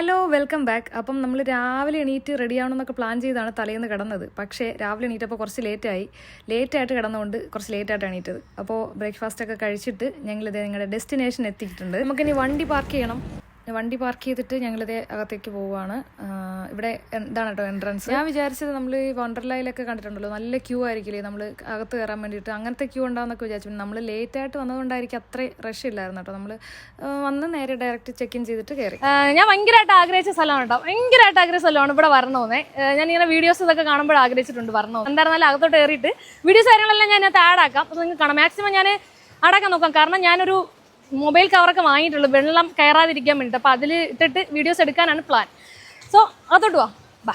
Hello welcome back അപ്പം നമ്മൾ രാവിലെ എണീറ്റ് റെഡി ആവണമെന്നൊക്കെ പ്ലാൻ ചെയ്താണ് തലേന്ന് കിടന്നത്. പക്ഷേ രാവിലെ എണീറ്റപ്പോൾ കുറച്ച് ലേറ്റായി ലേറ്റായിട്ട് കിടന്നുകൊണ്ട് കുറച്ച് ലേറ്റായിട്ട് എണീറ്റത്. അപ്പോൾ ബ്രേക്ക്ഫാസ്റ്റ് ഒക്കെ കഴിച്ചിട്ട് ഞങ്ങളിത് നിങ്ങളുടെ ഡെസ്റ്റിനേഷൻ എത്തിയിട്ടുണ്ട്. നമുക്കിനി വണ്ടി പാർക്ക് ചെയ്യണം. വണ്ടി പാർക്ക് ചെയ്തിട്ട് ഞങ്ങളിത് അകത്തേക്ക് പോവുകയാണ്. ഇവിടെ എന്താണ് കേട്ടോ എൻട്രൻസ് ഞാൻ വിചാരിച്ചത് നമ്മൾ ഈ വണ്ടർലയിലൊക്കെ കണ്ടിട്ടുണ്ടല്ലോ നല്ല ക്യൂ ആയിരിക്കില്ലേ നമ്മൾ അകത്ത് കയറാൻ വേണ്ടിയിട്ട്. അങ്ങനത്തെ ക്യൂ ഉണ്ടാവുന്നൊക്കെ വിചാരിച്ചു. നമ്മൾ ലേറ്റ് ആയിട്ട് വന്നതുകൊണ്ടായിരിക്കും അത്ര റഷ് ഇല്ലായിരുന്നു കേട്ടോ. നമ്മൾ വന്ന് നേരെ ഡയറക്റ്റ് ചെക്ക് ഇൻ ചെയ്തിട്ട് കയറി. ഞാൻ ഭയങ്കരമായിട്ട് ആഗ്രഹിച്ച സ്ഥലമാണ് കേട്ടോ. ഭയങ്കരമായിട്ട് ആഗ്രഹിച്ച സ്ഥലമാണ് ഇവിടെ വരണമെന്നേ ഞാൻ ഇങ്ങനെ വീഡിയോസ് ഇതൊക്കെ കാണുമ്പോൾ ആഗ്രഹിച്ചിട്ടുണ്ട് വരണോ എന്തായിരുന്നാലും അകത്തോട്ട് കയറിയിട്ട്. വീഡിയോസ് കാര്യങ്ങളെല്ലാം ഞാൻ അതിനകത്ത് ആഡ് ആക്കാം. അപ്പോൾ നിങ്ങൾക്ക് കാണാം. മാക്സിമം ഞാൻ അടക്കാൻ നോക്കാം. കാരണം ഞാനൊരു മൊബൈൽ കവറൊക്കെ വാങ്ങിയിട്ടുള്ളൂ. വെള്ളം കയറാതിരിക്കാൻ വേണ്ടിയിട്ട് അപ്പോൾ അതിൽ ഇട്ടിട്ട് വീഡിയോസ് എടുക്കാനാണ് പ്ലാൻ സോ അതോട്ട് വാ ബാ.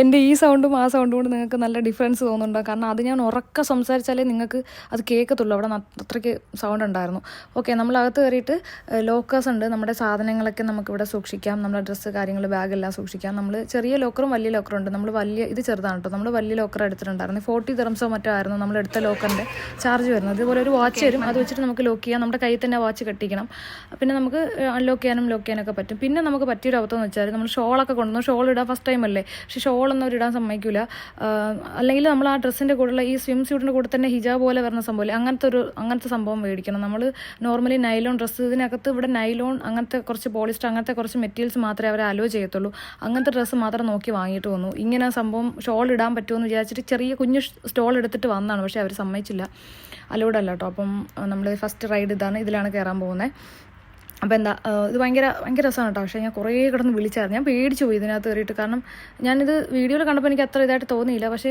എന്റെ ഈ സൗണ്ടും ആ സൗണ്ടും കൊണ്ട് നിങ്ങൾക്ക് നല്ല ഡിഫറൻസ് തോന്നുന്നുണ്ടോ? കാരണം അത് ഞാൻ ഉറക്ക സംസാരിച്ചാലേ നിങ്ങൾക്ക് അത് കേൾക്കത്തുള്ളൂ. അവിടെ അത്രയ്ക്ക് സൗണ്ട് ഉണ്ടായിരുന്നു. ഓക്കെ നമ്മളകത്ത് കയറിയിട്ട് ലോക്കേഴ്സ് ഉണ്ട്. നമ്മുടെ സാധനങ്ങളൊക്കെ നമുക്ക് ഇവിടെ സൂക്ഷിക്കാം. നമ്മുടെ ഡ്രസ്സ് കാര്യങ്ങൾ ബാഗെല്ലാം സൂക്ഷിക്കാം. നമ്മൾ ചെറിയ ലോക്കറും വലിയ ലോക്കറും ഉണ്ട്. നമ്മൾ വലിയ ഇത് ചെറുതാണ് കേട്ടോ നമ്മൾ വലിയ ലോക്കർ എടുത്തിട്ടുണ്ടായിരുന്നു ഫോർട്ടി തെറംസോ മറ്റോ ആയിരുന്നു നമ്മൾ എടുത്ത ലോക്കറിന്റെ ചാർജ് വരുന്നത്. ഇതുപോലെ ഒരു വാച്ച് വരും. അത് വെച്ചിട്ട് നമുക്ക് ലോക്ക് ചെയ്യാം. നമ്മുടെ കയ്യിൽ തന്നെ വാച്ച് കെട്ടിക്കണം. പിന്നെ നമുക്ക് അൺലോക്ക് ചെയ്യാനും ലോക്ക് ചെയ്യാനൊക്കെ പറ്റും. പിന്നെ നമുക്ക് പറ്റിയൊരു അവസ്ഥ വെച്ചാൽ നമ്മൾ ഷോളൊക്കെ കൊണ്ടുവന്നു ഷോൾ ഇടാൻ ഫസ്റ്റ് ടൈം അല്ലേ? പക്ഷേ ഷോളൊന്നും അവരിടാൻ സമ്മതിക്കില്ല അല്ലെങ്കിൽ നമ്മൾ ആ ഡ്രസ്സിന്റെ കൂടെയുള്ള ഈ സ്വിം സ്യൂട്ടിന്റെ കൂടെ തന്നെ ഹിജാബ് പോലെ വരുന്ന സംഭവം അങ്ങനത്തെ ഒരു അങ്ങനത്തെ സംഭവം മേടിക്കണം. നമ്മൾ നോർമലി നൈലോൺ ഡ്രസ്സ് ഇതിനകത്ത് ഇവിടെ നൈലോൺ അങ്ങനത്തെ കുറച്ച് പോളിസ്റ്റർ അങ്ങനത്തെ കുറച്ച് മെറ്റീരിയൽസ് മാത്രമേ അവർ അലോ ചെയ്യത്തുള്ളൂ. അങ്ങനത്തെ ഡ്രസ്സ് മാത്രം നോക്കി വാങ്ങിയിട്ട് വന്നു. ഇങ്ങനെ സംഭവം ഷോൾ ഇടാൻ പറ്റുമെന്ന് വിചാരിച്ചിട്ട് ചെറിയ കുഞ്ഞു സ്റ്റോൾ എടുത്തിട്ട് വന്നതാണ്. പക്ഷേ അവർ സമ്മതിച്ചില്ല. അലോഡല്ല കേട്ടോ. അപ്പം നമ്മൾ ഫസ്റ്റ് റൈഡ് ഇതാണ് ഇതിലാണ് കയറാൻ പോകുന്നത് അപ്പോൾ എന്താ ഇത് ഭയങ്കര ഭയങ്കര രസമാണ് കേട്ടോ പക്ഷേ ഞാൻ കുറേ കിടന്ന് വിളിച്ചായിരുന്നു. ഞാൻ പേടിച്ചു പോയി ഇതിനകത്ത് കയറിയിട്ട്. കാരണം ഞാനിത് വീഡിയോയിൽ കണ്ടപ്പോൾ എനിക്ക് അത്ര ഇതായിട്ട് തോന്നിയില്ല. പക്ഷേ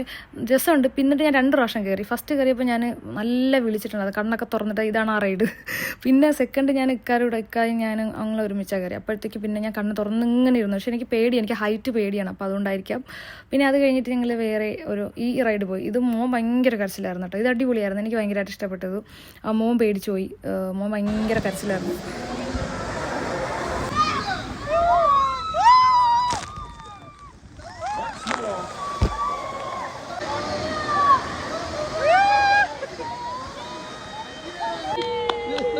രസമുണ്ട്. പിന്നിട്ട് ഞാൻ രണ്ട് പ്രാവശ്യം കയറി. ഫസ്റ്റ് കയറിയപ്പോൾ ഞാൻ നല്ല വിളിച്ചിട്ടുണ്ട്. അത് കണ്ണൊക്കെ തുറന്നിട്ട് ഇതാണ് ആ റൈഡ് പിന്നെ സെക്കൻഡ് ഞാൻ ഇക്കാരോട് ഇക്കായി ഞാൻ അങ്ങനെ ഒരുമിച്ചാണ് കയറി അപ്പോഴത്തേക്ക് പിന്നെ ഞാൻ കണ്ണ് തുറന്ന് ഇങ്ങനെ ഇരുന്നു. പക്ഷേ എനിക്ക് പേടി എനിക്ക് ഹൈറ്റ് പേടിയാണ്. അപ്പോൾ അതുകൊണ്ടായിരിക്കാം. പിന്നെ അത് കഴിഞ്ഞിട്ട് ഞങ്ങൾ വേറെ ഒരു ഈ റൈഡ് പോയി. ഇത് മോൻ ഭയങ്കര കരച്ചിലായിരുന്നു കേട്ടോ ഇത് അടിപൊളിയായിരുന്നു. എനിക്ക് ഭയങ്കരമായിട്ട് ഇഷ്ടപ്പെട്ടത്. മോൻ പേടിച്ചു പോയി. മോൻ ഭയങ്കര കരച്ചിലായിരുന്നു.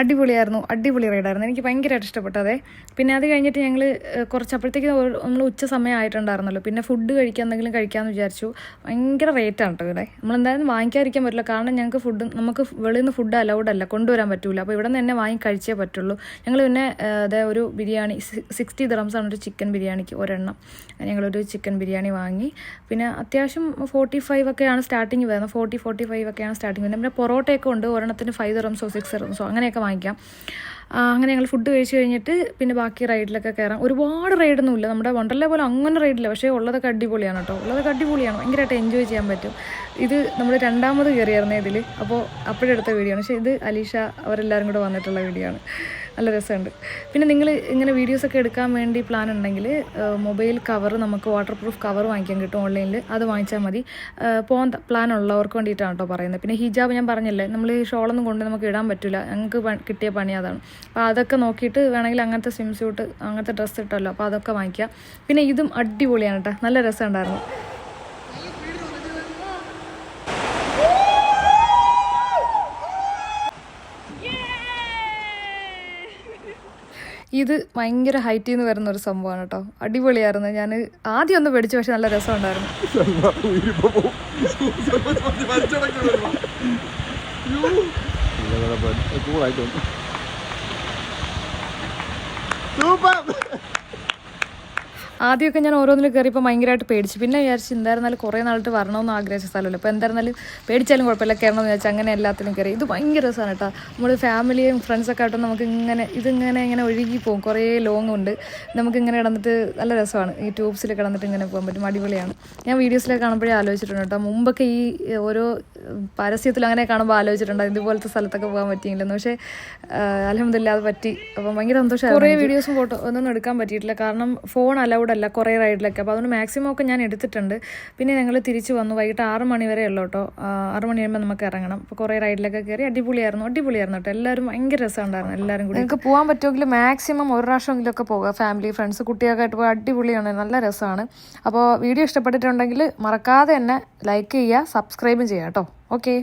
അടിപൊളിയായിരുന്നു അടിപൊളി റൈഡായിരുന്നു എനിക്ക് ഭയങ്കരമായിട്ട് ഇഷ്ടപ്പെട്ടു അതെ പിന്നെ അത് കഴിഞ്ഞിട്ട് ഞങ്ങൾ കുറച്ച് അപ്പോഴത്തേക്ക് നമ്മൾ ഉച്ച സമയം ആയിട്ടുണ്ടായിരുന്നല്ലോ പിന്നെ ഫുഡ് കഴിക്കാൻ എന്തെങ്കിലും കഴിക്കാമെന്ന് വിചാരിച്ചു. ഭയങ്കര റേറ്റാണ് കേട്ടോ ഇവിടെ. നമ്മൾ എന്തായാലും വാങ്ങിക്കാതിരിക്കാൻ പറ്റില്ല. കാരണം ഞങ്ങൾക്ക് ഫുഡ് നമുക്ക് വെളിയിൽ നിന്ന് ഫുഡ് അലൗഡ് അല്ല. കൊണ്ടുവരാൻ പറ്റില്ല അപ്പോൾ ഇവിടെ നിന്ന് തന്നെ വാങ്ങി കഴിച്ചേ പറ്റുള്ളൂ. ഞങ്ങൾ പിന്നെ അതായത് ഒരു ബിരിയാണി സിക്സ്റ്റി ആണ് ഒരു ചിക്കൻ ബിരിയാണിക്ക് ഒരെണ്ണം. ഞങ്ങളൊരു ചിക്കൻ ബിരിയാണി വാങ്ങി. പിന്നെ അത്യാവശ്യം ഫോർട്ടി ഫൈവ് ഒക്കെയാണ് സ്റ്റാർട്ടിങ് വരുന്നത്. ഫോർട്ടി ഫോർട്ടി ഫൈവ് ഒക്കെയാണ് സ്റ്റാർട്ടിങ് വരുന്നത്. പിന്നെ പൊറോട്ടയൊക്കെ ഉണ്ട്. ഒരെണ്ണത്തിന് ഫൈവ് ദ്രംസോ സിക്സ് ദ്രംസോ അങ്ങനെയൊക്കെ വാങ്ങിക്കാം. അങ്ങനെ ഞങ്ങൾ ഫുഡ് കഴിച്ച് കഴിഞ്ഞിട്ട് പിന്നെ ബാക്കി റൈഡിലൊക്കെ കയറാം ഒരുപാട് റൈഡൊന്നും ഇല്ല നമ്മുടെ വണ്ടർല പോലെ അങ്ങനെ റൈഡില്ല പക്ഷേ ഉള്ളതൊക്കെ അടിപൊളിയാണ് കേട്ടോ. ഉള്ളതൊക്കെ അടിപൊളിയാണ്. ഭയങ്കരമായിട്ട് എൻജോയ് ചെയ്യാൻ പറ്റും. ഇത് നമ്മൾ രണ്ടാമത് കയറിയായിരുന്നു ഇതിൽ അപ്പോൾ അപ്പോഴെടുത്ത വീഡിയോ ആണ്. പക്ഷേ ഇത് അലീഷ അവരെല്ലാവരും കൂടെ വന്നിട്ടുള്ള വീഡിയോ ആണ്. നല്ല രസമുണ്ട്. പിന്നെ നിങ്ങൾ ഇങ്ങനെ വീഡിയോസൊക്കെ എടുക്കാൻ വേണ്ടി പ്ലാൻ ഉണ്ടെങ്കിൽ മൊബൈൽ കവർ നമുക്ക് വാട്ടർ പ്രൂഫ് കവർ വാങ്ങിക്കാൻ കിട്ടും ഓൺലൈനിൽ അത് വാങ്ങിച്ചാൽ മതി. പോകാൻ പ്ലാൻ ഉള്ളവർക്ക് വേണ്ടിയിട്ടാണ് കേട്ടോ പറയുന്നത്. പിന്നെ ഹിജാബ് ഞാൻ പറഞ്ഞില്ലേ നമ്മൾ ഈ ഷോളൊന്നും കൊണ്ട് നമുക്ക് ഇടാൻ പറ്റില്ല ഞങ്ങൾക്ക് കിട്ടിയ പണി അതാണ്. അപ്പോൾ അതൊക്കെ നോക്കിയിട്ട് വേണമെങ്കിൽ അങ്ങനത്തെ സ്വിം സ്യൂട്ട് അങ്ങനത്തെ ഡ്രസ്സ് ഇട്ടല്ലോ. അപ്പോൾ അതൊക്കെ വാങ്ങിക്കാം. പിന്നെ ഇതും അടിപൊളിയാണ് കേട്ടോ നല്ല രസമുണ്ടായിരുന്നു. ഇത് ഭയങ്കര ഹൈറ്റിൽ നിന്ന് വരുന്ന ഒരു സംഭവമാണ് കേട്ടോ. അടിപൊളിയായിരുന്നു. ഞാൻ ആദ്യം ഒന്ന് പേടിച്ചു പക്ഷെ നല്ല രസം ഉണ്ടായിരുന്നു സൂപ്പർ ആദ്യമൊക്കെ ഞാൻ ഓരോന്നിൽ കയറിയപ്പോൾ ഭയങ്കരമായിട്ട് പേടിച്ചു. പിന്നെ വിചാരിച്ചു എന്തായിരുന്നാലും കുറേ നാളിട്ട് വരണമെന്ന് ആഗ്രഹിച്ച സ്ഥലമല്ലോ. അപ്പോൾ എന്തായിരുന്നാലും പേടിച്ചാലും കുഴപ്പമില്ല കയറണമെന്ന് വിചാരിച്ചു അങ്ങനെ എല്ലാത്തിനും കയറി. ഇത് ഭയങ്കര രസമാണ് കേട്ടോ. നമ്മൾ ഫാമിലിയും ഫ്രണ്ട്സൊക്കെ ആയിട്ട് നമുക്ക് ഇങ്ങനെ ഇതിങ്ങനെ ഇങ്ങനെ ഒഴുകി പോകും. കുറേ ലോങ് ഉണ്ട്. നമുക്കിങ്ങനെ കിടന്നിട്ട് നല്ല രസമാണ്. ഈ ട്യൂബ്സിൽ കിടന്നിട്ട് ഇങ്ങനെ പോകാൻ പറ്റും. അടിപൊളിയാണ്. ഞാൻ വീഡിയോസിലൊക്കെ കാണുമ്പോഴേ ആലോചിച്ചിട്ടുണ്ട് കേട്ടോ. മുമ്പൊക്കെ ഈ ഓരോ പരസ്യത്തിൽ അങ്ങനെ കാണുമ്പോൾ ആലോചിച്ചിട്ടുണ്ട് ഇതുപോലത്തെ സ്ഥലത്തൊക്കെ പോകാൻ പറ്റിയില്ലെന്ന്. പക്ഷേ അലഹമില്ല അത് പറ്റി. അപ്പം ഭയങ്കര സന്തോഷം കുറേ വീഡിയോസും ഫോട്ടോ ഒന്നും എടുക്കാൻ പറ്റിയിട്ടില്ല. കാരണം ഫോൺ അലൗഡ് അല്ല കുറേ റൈഡിലൊക്കെ. അപ്പോൾ അതുകൊണ്ട് മാക്സിമം ഒക്കെ ഞാൻ എടുത്തിട്ടുണ്ട്. പിന്നെ ഞങ്ങൾ തിരിച്ചു വന്നു. വൈകിട്ട് ആറ് മണി വരെ ഉള്ളൂ കേട്ടോ. ആറ് മണി കഴിയുമ്പോൾ നമുക്ക് ഇറങ്ങണം. അപ്പോൾ കുറേ റൈഡിലൊക്കെ കയറി അടിപൊളിയായിരുന്നു അടിപൊളിയായിരുന്നു കേട്ടോ. എല്ലാവരും ഭയങ്കര രസമുണ്ടായിരുന്നു എല്ലാവരും കൂടി. നിങ്ങൾക്ക് പോകാൻ പറ്റുമെങ്കിൽ മാക്സിമം ഒരു പ്രാവശ്യമെങ്കിലും ഒക്കെ പോകുക ഫാമിലി ഫ്രണ്ട്സ് കുട്ടിയൊക്കെ ആയിട്ട് പോയി അടിപൊളിയാണ്. നല്ല രസമാണ്. അപ്പോൾ വീഡിയോ ഇഷ്ടപ്പെട്ടിട്ടുണ്ടെങ്കിൽ മറക്കാതെ തന്നെ ലൈക്ക് ചെയ്യുക സബ്സ്ക്രൈബും ചെയ്യുക കേട്ടോ. ഓക്കെ